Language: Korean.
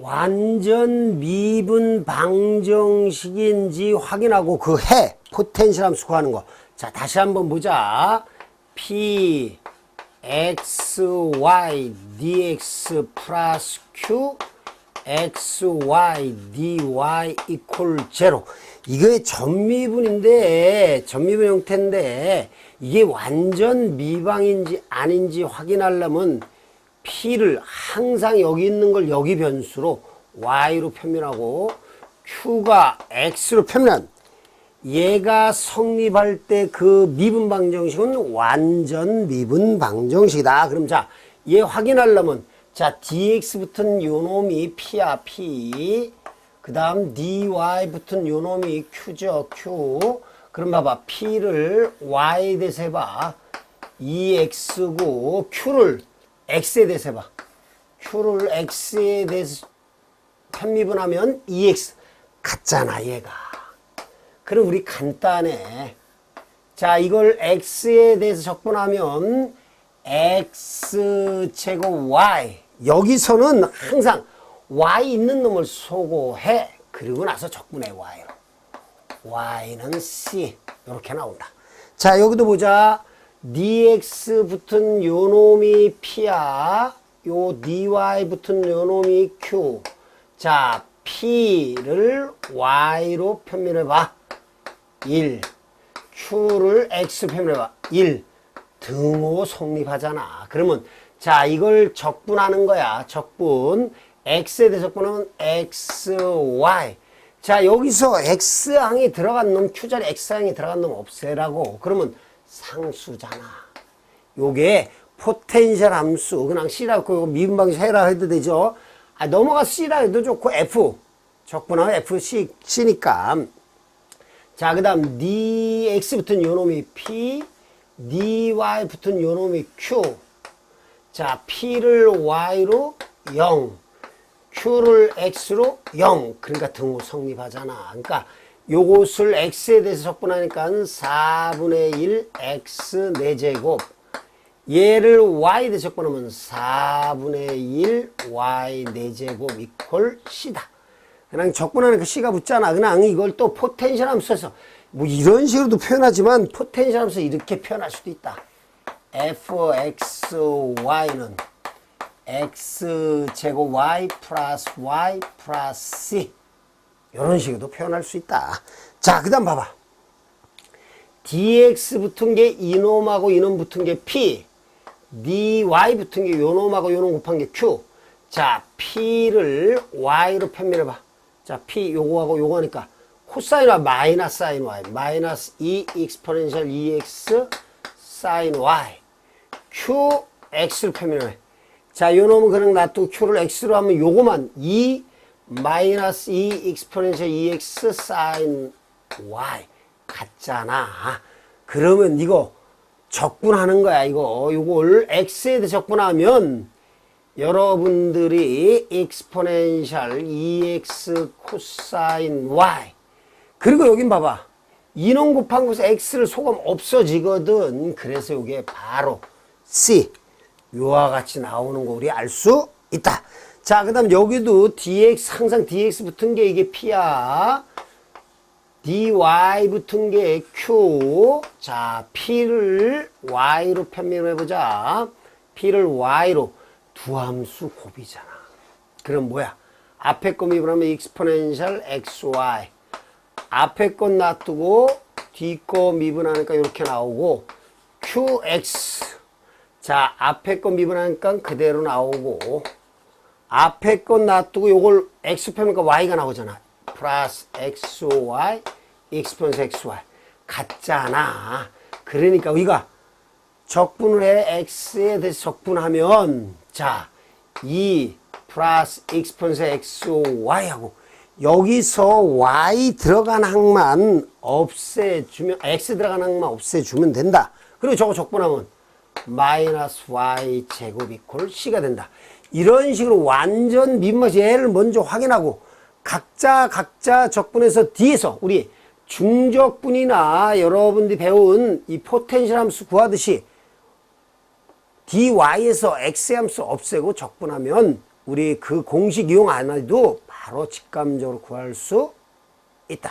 완전 미분 방정식인지 확인하고 그 해 포텐셜 함수 구하는 거. 자, 다시 한번 보자. p x y dx 플러스 q x y dy 이퀄 제로. 이게 전미분인데 전미분 형태인데 이게 완전 미방인지 아닌지 확인하려면 p를 항상 여기 있는 걸 여기 변수로 y로 표현하고 q가 x로 표현한 얘가 성립할 때 그 미분 방정식은 완전 미분 방정식이다. 그럼 자, 얘 확인하려면 자, dx 붙은 요 놈이 p야, p. 그 다음 dy 붙은 요 놈이 q죠, q. 그럼 봐봐, p를 y에 대해서 해 봐. 2x고 q를 x에 대해서 해봐. q를 x에 대해서 편미분하면 2x 같잖아, 얘가. 그럼 우리 간단해. 자, 이걸 x에 대해서 적분하면 x 제곱 y. 여기서는 항상 y 있는 놈을 소고해. 그리고 나서 적분해 y로. y는 c. 이렇게 나온다. 자, 여기도 보자. Dx 붙은 요 놈이 p야. 요 dy 붙은 요 놈이 q. 자, p를 y로 편밀해봐. 1. q를 x 표현해 봐. 1. 등호 성립하잖아. 그러면 자 이걸 적분하는 거야. 적분. x에 대해 적분하면 x, y. 자 여기서 x항이 들어간 놈 q자리 x항이 들어간 놈 없애라고. 그러면 상수잖아. 요게 포텐셜 함수. 그냥 c라고 미분 방식 해라 해도 되죠. 아, 넘어가 c라 해도 좋고 f. 적분하면 f, c, c니까. 자, 그 다음 dx 붙은 요 놈이 p, dy 붙은 요 놈이 q. 자, p를 y로 0, q를 x로 0. 그러니까 등호 성립하잖아. 그러니까 요것을 x에 대해서 적분하니까 4분의 1 x 4제곱. 얘를 y에 대해서 적분하면 4분의 1 y 4제곱 이퀄 c다. 그냥 적분하는 그 C가 붙잖아. 그냥 이걸 또 포텐셜 함수 써서 뭐 이런 식으로도 표현하지만 포텐셜 함수 이렇게 표현할 수도 있다. fxy는 x 제곱 y 플러스 y 플러스 c 이런 식으로도 표현할 수 있다. 자, 그 다음 봐봐. dx 붙은 게 이놈하고 이놈 붙은 게 p, dy 붙은 게 요놈하고 요놈 곱한 게 q. 자, p를 y로 편밀해봐. 자, p 요거하고 요거니까 코사인과 마이너스 사인 y, 마이너스 2 익스포넨셜 2x 사인 y, q x를 표현해. 자, 요 놈은 그냥 놔두고 q를 x로 하면 요거만 2 마이너스 2 익스포넨셜 2x 사인 y 같잖아. 그러면 이거 적분하는 거야, 이거. 요걸 x에 적분하면 여러분들이 익스포넨셜 2x 코사인 y. 그리고 여긴 봐봐. 인원 곱한 곳에 x를 소금 없어지거든. 그래서 이게 바로 c. 요와 같이 나오는 거 우리 알 수 있다 자 그 다음 여기도 dx 항상 dx 붙은 게 이게 p야 dy 붙은 게 q 자 p를 y로 편밀해 보자 p를 y로 두 함수 곱이잖아. 그럼 뭐야? 앞에 거 미분하면 익스포넨셜 xy. 앞에 거 놔두고 뒤 거 미분하니까 이렇게 나오고 qx. 자, 앞에 거 미분하니까 그대로 나오고 앞에 거 놔두고 요걸 x 펴니까 y가 나오잖아. 플러스 xy 익스포넨셜 xy. 같잖아. 그러니까 우리가 적분을 해 x에 대해서 적분하면 자, 2 플러스 x, y 하고 여기서 y 들어간 항만 없애주면 x 들어간 항만 없애주면 된다. 그리고 저거 적분하면 마이너스 y 제곱 이퀄 c가 된다. 이런 식으로 완전 민맛 얘를 먼저 확인하고 각자 각자 적분해서 뒤에서 우리 중적분이나 여러분들이 배운 이 포텐셜 함수 구하듯이 dy에서 x 함수 없애고 적분하면 우리 그 공식 이용 안 해도 바로 직감적으로 구할 수 있다.